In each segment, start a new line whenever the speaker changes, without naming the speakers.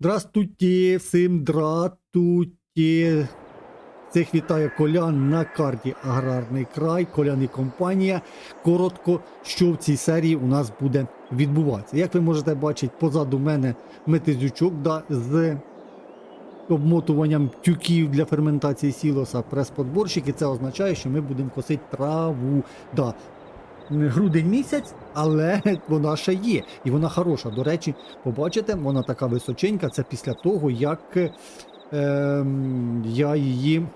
Здрастуйте, всім дратуйте. Цих вітає Колян на карті Аграрний край, Колян і компанія. Коротко, що в цій серії у нас буде відбуватися. Як ви можете бачити, позаду мене метизючок да, з обмотуванням тюків для ферментації сілоса, прес-подборщик, і це означає, що ми будемо косити траву. Да, грудень місяць, але вона ще є. І вона хороша. До речі, побачите, вона така височенька. Це після того, як е, я її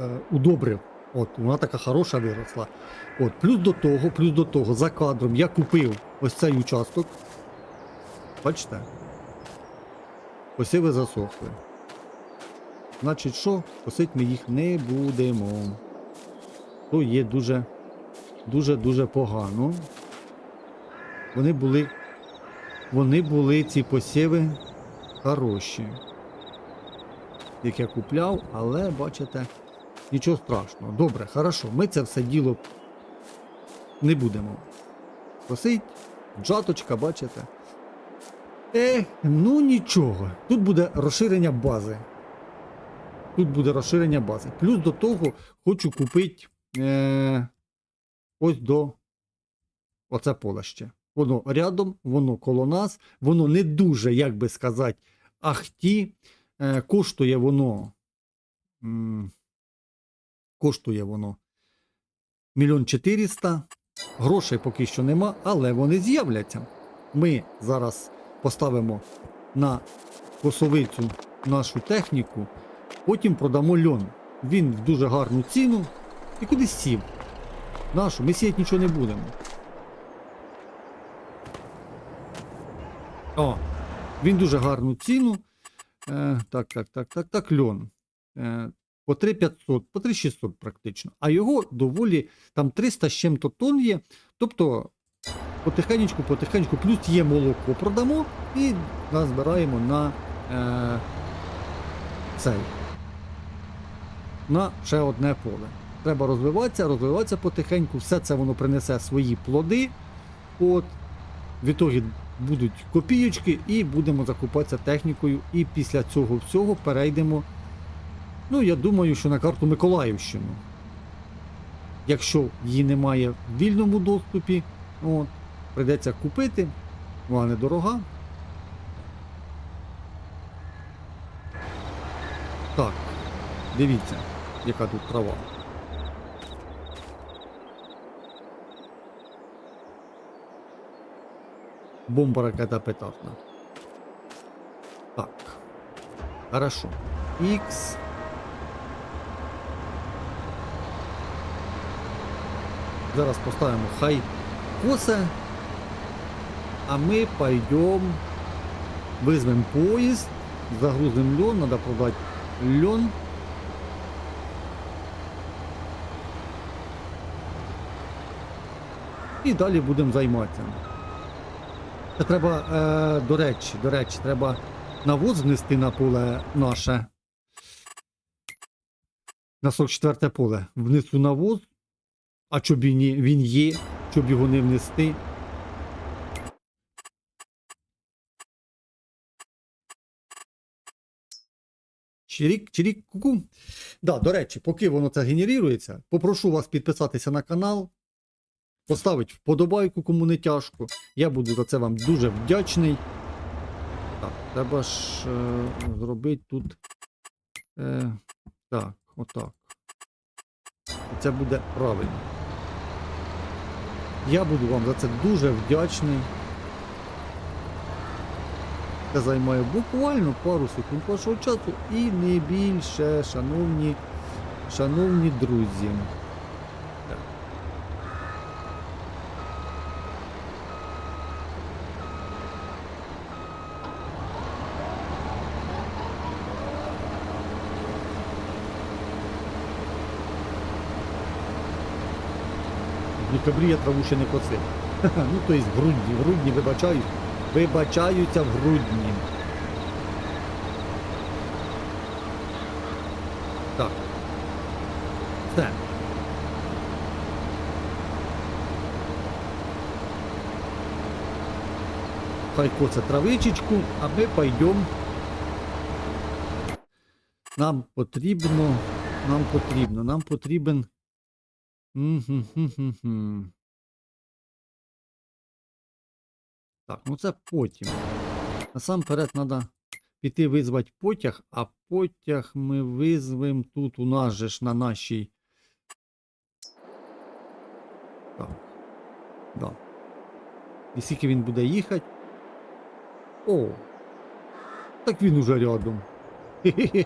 е, удобрив. От, вона така хороша виросла. От, плюс до того, плюс до того, за кадром я купив ось цей участок. Бачите? Посіви засохли. Значить, що? Косить ми їх не будемо. То є дуже дуже-дуже погано. Вони були. Вони були ці посіви хороші. Як я купляв, але бачите, нічого страшного. Добре, хорошо, ми це все діло не будемо. Косить, джаточка, бачите. Е, ну нічого. Тут буде розширення бази. Тут буде розширення бази. Плюс до того хочу купити е, ось до оце полеще. Воно рядом, воно коло нас, воно не дуже, як би сказати, ахті. Е, коштує воно. коштує воно мільйон чотириста. Грошей поки що нема, але вони з'являться. Ми зараз поставимо на косовицю нашу техніку, потім продамо льон. Він в дуже гарну ціну і кудись сів. Нашу, ми сіяти нічого не будемо. О, він дуже гарну ціну. Е, так, так, так, так, так, льон. Е, по 3500, по 3600 практично. А його доволі там 300 з чим-то тонн є. Тобто потихенечку, потихенечку, плюс є молоко продамо і назбираємо на е, цей. На ще одне поле. Треба розвиватися, розвиватися потихеньку, все це воно принесе свої плоди. От, в ітогі будуть копійочки і будемо закупатися технікою. І після цього всього перейдемо. Ну, я думаю, що на карту Миколаївщину. Якщо її немає в вільному доступі, от, прийдеться купити. Вона недорога. Так, дивіться, яка тут трава. Бомба ракета петарна. Так. Хорошо. X. Зараз поставимо хай косе. А ми пойдем вызовем поезд, загрузим лен, надо продать лен. І далі будемо займатися. Це треба, е, до речі, до речі, треба навоз внести на поле наше. На 44 поле. Внесу навоз. А щоб він, є- щоб його не внести. Чирік, чирік, куку. Да, до речі, поки воно це генерується, попрошу вас підписатися на канал, поставити вподобайку, кому не тяжко. Я буду за це вам дуже вдячний. Так, треба ж е, зробити тут. Е, так, отак. Це буде правильно. Я буду вам за це дуже вдячний. Це займає буквально пару секунд вашого часу і не більше, шановні, шановні друзі. В декабрі я траву ще не косив. ну, то есть в грудні, в грудні вибачаю. Вибачаються в грудні. Так. Все. Хай коце травичечку, а ми пойдемо. Нам потрібно, нам потрібно, нам потрібен. Так, ну це потім. Насамперед треба піти визвати потяг, а потяг ми визвемо тут у нас же ж на нашій. Так. Да. І скільки він буде їхати? О! Так він уже рядом. Хе-хе-хе.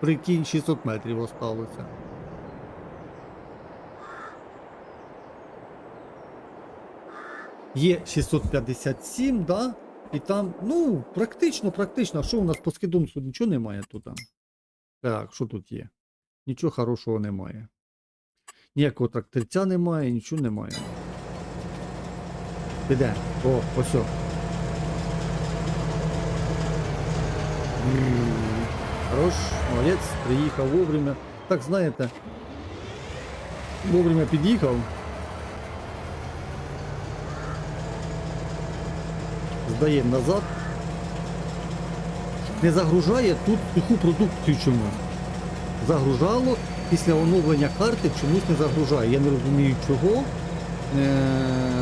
Прикинь, 600 метрів осталося. Є 657, да? І там, ну, практично, практично. Що у нас по скидонцу нічого немає тут? Так, що тут є? Нічого хорошого немає. Ніякого тракторця немає, нічого немає. Ти? О, ось. Хорош, молодець, приїхав вовремя. Так, знаєте, вовремя під'їхав. Здаємо назад. Не загружає тут суху продукцію чому. Загружало, після оновлення карти чомусь не загружає. Я не розумію чого. Е,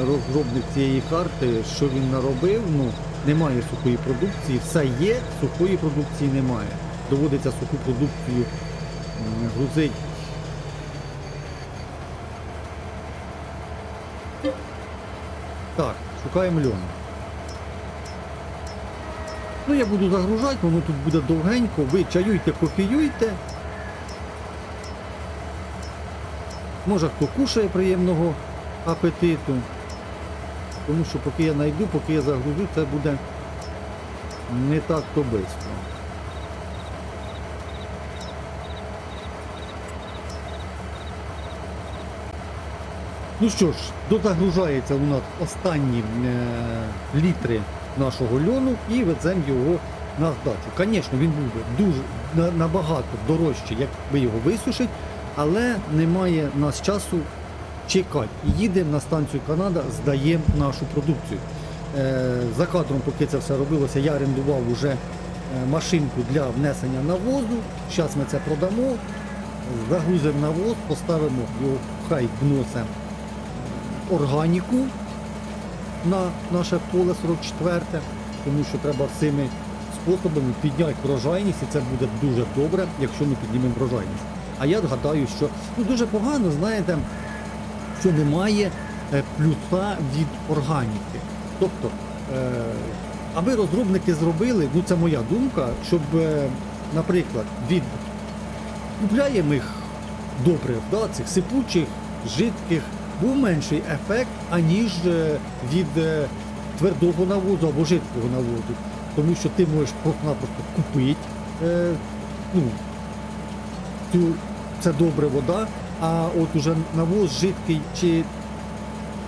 розробник цієї карти, що він наробив, ну, немає сухої продукції, все є, сухої продукції немає. Доводиться суху продукцію грузить. Так, шукаємо льон. Ну, я буду загружати, воно тут буде довгенько. Ви чаюйте, кофіюйте. Може хто кушає приємного апетиту. Тому що поки я знайду, поки я загружу, це буде не так то швидко. Ну що ж, дозагружається у нас останні е, літри нашого льону і веземо його на здачу. Звісно, він буде дуже набагато дорожче, якби його висушить, але немає нас часу чекати. Їдемо на станцію Канада, здаємо нашу продукцію. Е, за кадром, поки це все робилося, я орендував вже е, машинку для внесення навозу. Зараз ми це продамо, загрузимо навоз, поставимо його, хай вносимо органіку на наше поле 44, тому що треба всіми способами підняти врожайність, і це буде дуже добре, якщо ми піднімемо врожайність. А я гадаю, що ну, дуже погано, знаєте, що немає е, плюса від органіки. Тобто, е, аби розробники зробили, ну це моя думка, щоб, е, наприклад, від купляємо їх добрив, да, цих сипучих, жидких, був менший ефект, аніж е, від е, твердого навозу або жидкого навозу. Тому що ти можеш просто-напросто купити е, ну, цю, це добре вода, а от уже навоз жидкий чи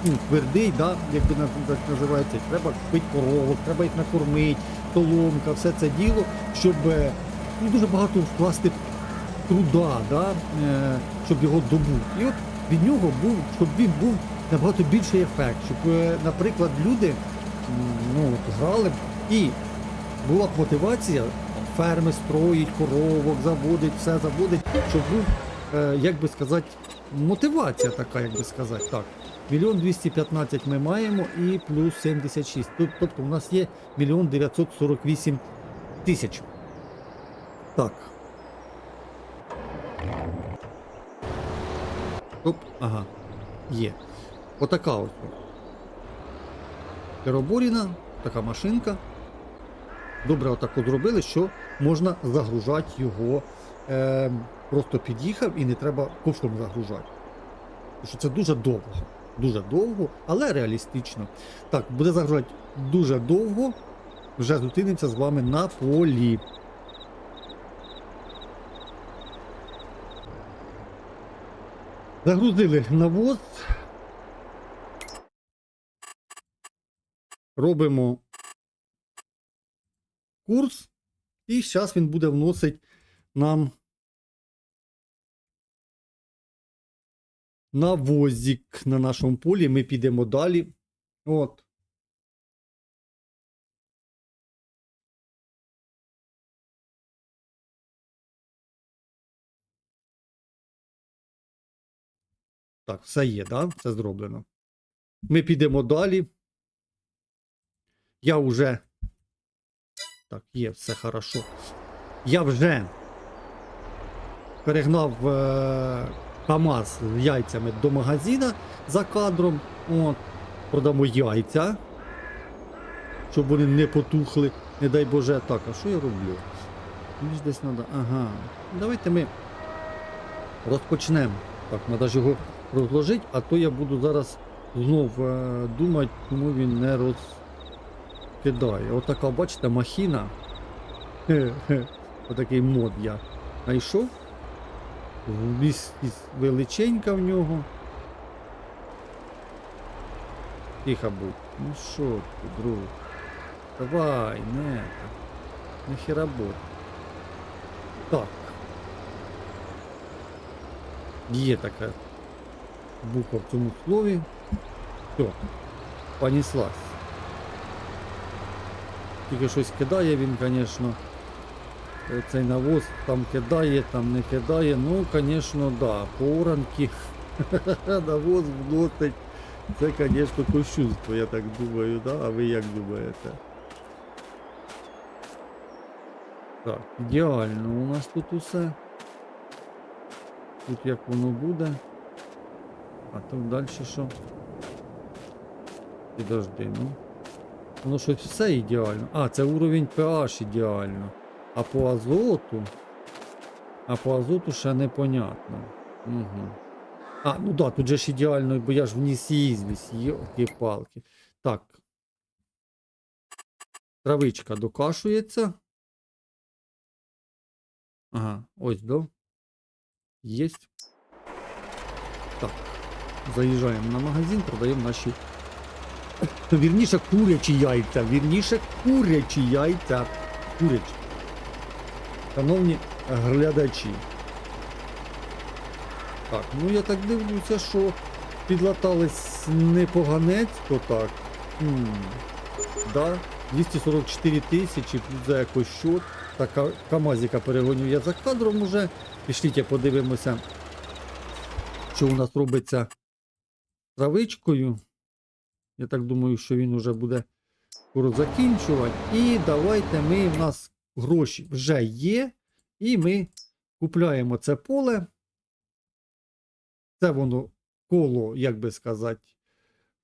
ну, твердий, да, якби на- так називається, треба купити коровок, треба їх накормити, соломка, все це діло, щоб ну, дуже багато вкласти труда, да, щоб його добути. І от від нього був, щоб він був набагато більший ефект, щоб, е, наприклад, люди ну, грали б і була б мотивація ферми строїть, коровок, заводить, все заводить, щоб був, е, як би сказати, мотивація така, як би сказати. Так. Мільйон 215 ми маємо і плюс 76. Тоб- Тобто у нас є мільйон 948 тисяч. Так. Оп, ага. Є. Отака ось. Тероборіна, така машинка. Добре, отако зробили, що можна загружати його. Е, просто під'їхав і не треба ковшом загружати. Що це дуже довго. Дуже довго, але реалістично. Так, буде загружати дуже довго. Вже зустрінемося з вами на полі. Загрузили навоз. Робимо курс, і зараз він буде вносити нам навозик на нашому полі. Ми підемо далі. От. Так, все є, да? Все зроблено. Ми підемо далі. Я вже. Так, є, все хорошо. Я вже перегнав е- КАМАЗ з яйцями до магазина за кадром. От, продамо яйця, щоб вони не потухли. Не дай Боже, так, а що я роблю? Мені ж десь треба. Ага. Давайте ми розпочнемо. Так, треба ж його розложити, а то я буду зараз знов е, думати, чому він не розкидає. Отака, бачите, махіна. Хе-хе. Отакий мод я знайшов. Віз величенька в нього. Тихо будь. Ну що ти, друг? Давай, не. Не херабот. Так. Є така буква в цьому слові. Все. Понеслась. Тільки щось кидає він, звісно. Цей навоз там кидає, там не кидає. Ну, звісно, да. По оранки навоз вносить. Це, звісно, кощунство, я так думаю, да? А ви як думаєте? Так, ідеально у нас тут усе. Тут як воно буде. А тут далі що? Підожди, ну. Воно щось все ідеально. А, це уровень pH ідеально. А по азоту. А по азоту ще непонятно. Угу. А, ну да, тут же ж ідеально, бо я ж вніс їздись, йолки-палки. Так. Травичка докашується. Ага, ось, да? Єсть. Так. Заїжджаємо на магазин, продаємо наші. Вірніше курячі яйця. Вірніше курячі яйця. Курячі. Шановні глядачі. Так, ну я так дивлюся, що підлатались непоганецько так. Хм. Да, 244 тисячі, за якось счет. Така Камазіка перегоню я за кадром уже. Пішліть, подивимося, що у нас робиться травичкою. Я так думаю, що він уже буде скоро закінчувати. І давайте ми, в нас гроші вже є. І ми купляємо це поле. Це воно коло, як би сказати,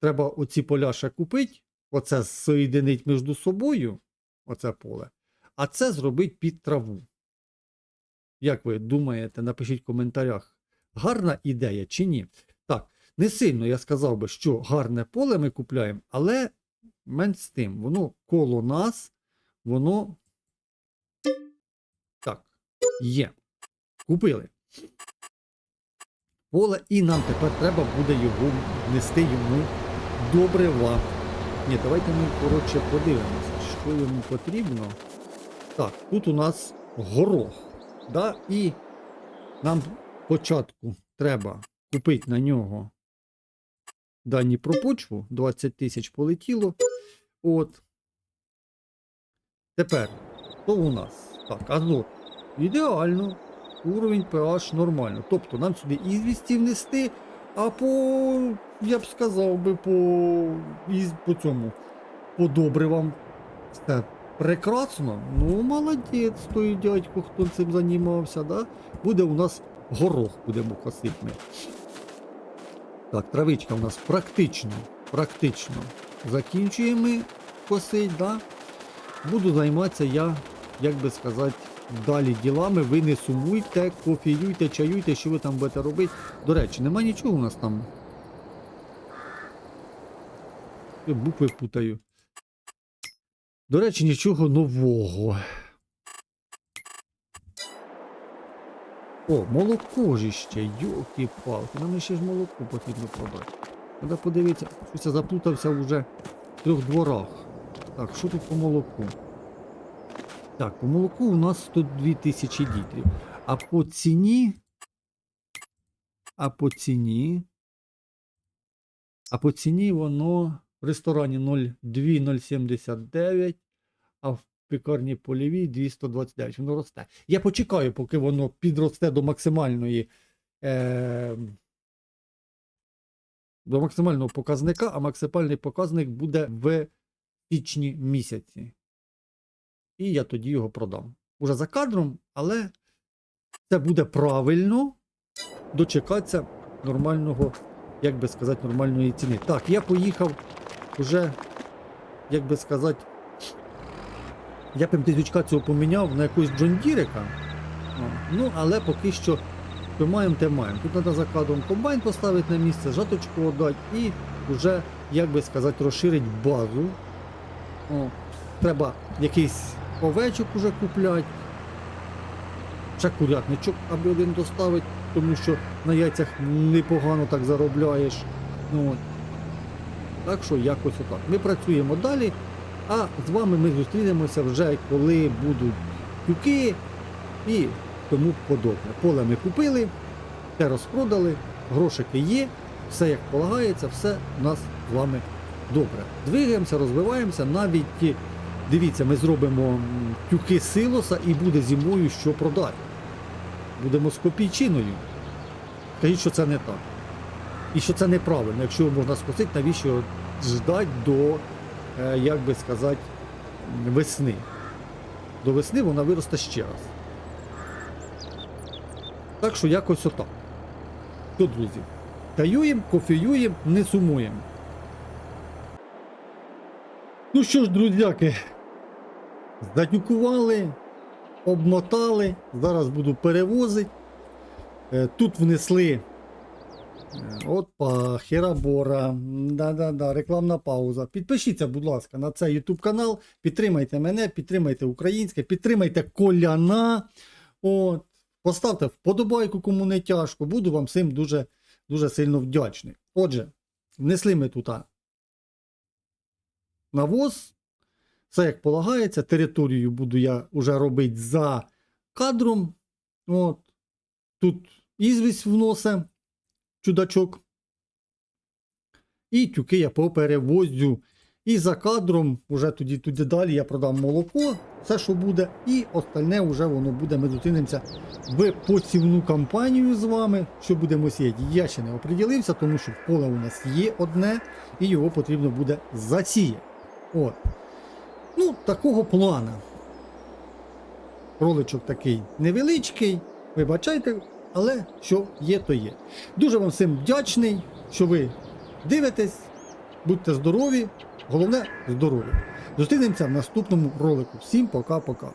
треба оці поля ще купити. Оце соєдинить між собою, оце поле. А це зробить під траву. Як ви думаєте, напишіть в коментарях, гарна ідея чи ні? Не сильно я сказав би, що гарне поле ми купляємо, але менш з тим, воно коло нас, воно. Так, є. Купили. Поле, і нам тепер треба буде його внести йому добрива. Ні, давайте ми, коротше, подивимося, що йому потрібно. Так, тут у нас горох. Да? І нам спочатку треба купити на нього дані про почву. 20 тисяч полетіло. От. Тепер, що у нас? Так, азот. Ідеально. Уровень pH нормально. Тобто нам сюди ізвісті внести, а по, я б сказав би, по, із, по цьому, по добривам. Все прекрасно. Ну, молодець той дядько, хто цим займався, да? Буде у нас горох, будемо косити. Так, травичка у нас практично, практично закінчуємо косить, да? Буду займатися я, як би сказати, далі ділами. Ви не сумуйте, кофіюйте, чаюйте, що ви там будете робити. До речі, нема нічого у нас там. Я букви путаю. До речі, нічого нового. О, молоко ж іще, йолки-палки. Нам ще ж молоко потрібно продати. Треба подивитися, щось я заплутався вже в трьох дворах. Так, що тут по молоку? Так, по молоку у нас 102 тисячі літрів. А по ціні. А по ціні. А по ціні воно в ресторані 0,2,079, а в пекарні польовій 229. Воно росте. Я почекаю, поки воно підросте до максимальної е, до максимального показника, а максимальний показник буде в січні місяці. І я тоді його продам. Уже за кадром, але це буде правильно дочекатися нормального, як би сказати, нормальної ціни. Так, я поїхав уже, як би сказати, я п'ятитючка цього поміняв на якогось Джондірика. Ну, але поки що що маємо, те маємо. Тут треба за кадром комбайн поставити на місце, жаточку віддати і вже, як би сказати, розширити базу. О, треба якийсь овечок уже купляти. Ще курятничок, аби один доставити, тому що на яйцях непогано так заробляєш. Ну. Так що якось отак. Ми працюємо далі, а з вами ми зустрінемося вже коли будуть тюки і тому подобне. Поле ми купили, те розпродали, грошики є, все як полагається, все у нас з вами добре. Двигаємося, розвиваємося, навіть дивіться, ми зробимо тюки силоса і буде зимою що продати. Будемо з копійчиною. Кажіть, що це не так. І що це неправильно. Якщо можна скосити, навіщо ждати до, як би сказати, весни. До весни вона виросте ще раз. Так що якось отак. То, друзі, каюємо, кофеюємо, не сумуємо. Ну що ж, друзяки, затюкували, обмотали, зараз буду перевозити. Е, Тут внесли. Е, Опа, херабора. Да-да-да, рекламна пауза. Підпишіться, будь ласка, на цей YouTube канал. Підтримайте мене, підтримайте українське, підтримайте коляна. От. Поставте вподобайку, кому не тяжко. Буду вам всім дуже, дуже сильно вдячний. Отже, внесли ми тут навоз. Все як полагається. Територію буду я вже робити за кадром. От. Тут ізвість вносить чудачок. І тюки я поперевозю. І за кадром, уже тоді, тоді далі я продам молоко, все, що буде, і остальне вже воно буде. Ми зустрінемося в посівну кампанію з вами, що будемо сіяти. Я ще не оприділився, тому що поле у нас є одне, і його потрібно буде засіяти. От. Ну, такого плана. Роличок такий невеличкий, вибачайте, але що є, то є. Дуже вам всім вдячний, що ви дивитесь, будьте здорові, головне здорові. Зустрінемося в наступному ролику. Всім пока-пока.